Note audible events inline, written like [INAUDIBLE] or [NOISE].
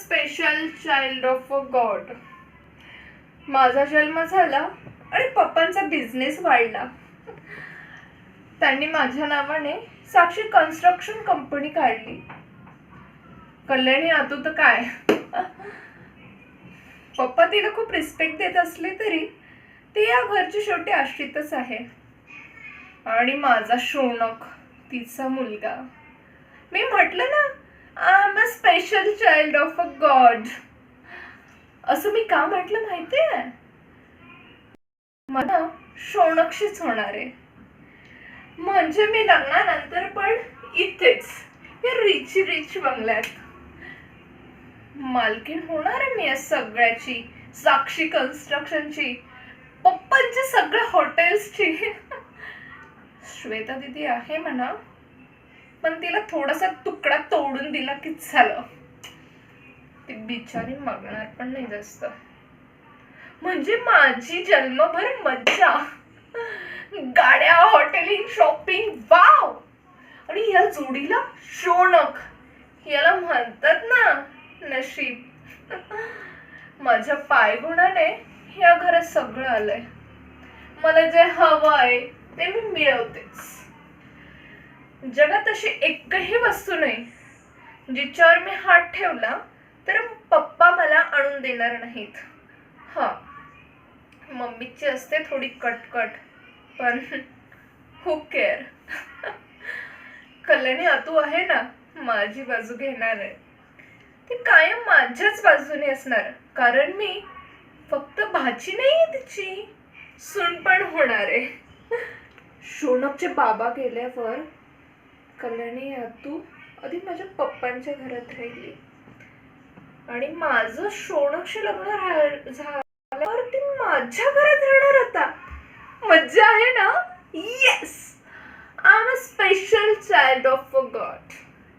Special child of a god माझा जन्म झाला आणि पप्पांचा बिझनेस वाढला. त्यांनी माझ्या नावाने साक्षी कन्स्ट्रक्शन कंपनी काढली. कल्याणी आतू तर काय? पप्पा तिला खूप रिस्पेक्ट देत असले तरी ती या घरची शेवटी आश्रितच आहे. आणि माझा शौनक तिचा मुलगा. मी म्हटलं ना am a special child of a god असं मी का म्हटलं माहितीये? मला शौनकशीच होणार आहे. म्हणजे मी लग्नानंतर पण इथेच या रिच रिच बंगल्यात. मालकीण होणार आहे मी या सगळ्याची साक्षी कन्स्ट्रक्शनची पप्पांच्या सगळ्या हॉटेल्सची [LAUGHS] श्वेता दिदी आहे म्हणा. पण तिला थोडासा तुकडा तोडून दिला की झालं. ती बिचारी मागणार पण नाही जास्त. म्हणजे माझी जन्मभर मज्जा. गाड्या हॉटेलिंग शॉपिंग वाव! आणि या जोडीला शोणक. याला म्हणतात ना नशीब. माझ्या पायगुणाने या घरात सगळं आलंय. मला जे हवं आहे ते मी मिळवतेच. जगात अशी एकही वस्तू नाही जिच्यावर मी हात ठेवला तर पप्पा मला आणून देणार नाहीत. हा मम्मीची असते थोडी कटकट पण हू केअर कल्याणी अतू आहे ना माझी बाजू घेणार आहे. ती कायम माझ्याच बाजूने असणार कारण मी फक्त भाची नाही तिची सून पण होणार आहे. शोनकचे बाबा गेल्यावर कल्याणी तू आधी माझ्या पप्पांच्या घरात राहिली. आणि माझं शोणक्ष लग्न झाल्यावर ती माझ्या घरात राहणार आता. मज्जा आहे ना? Yes I am a special child of a god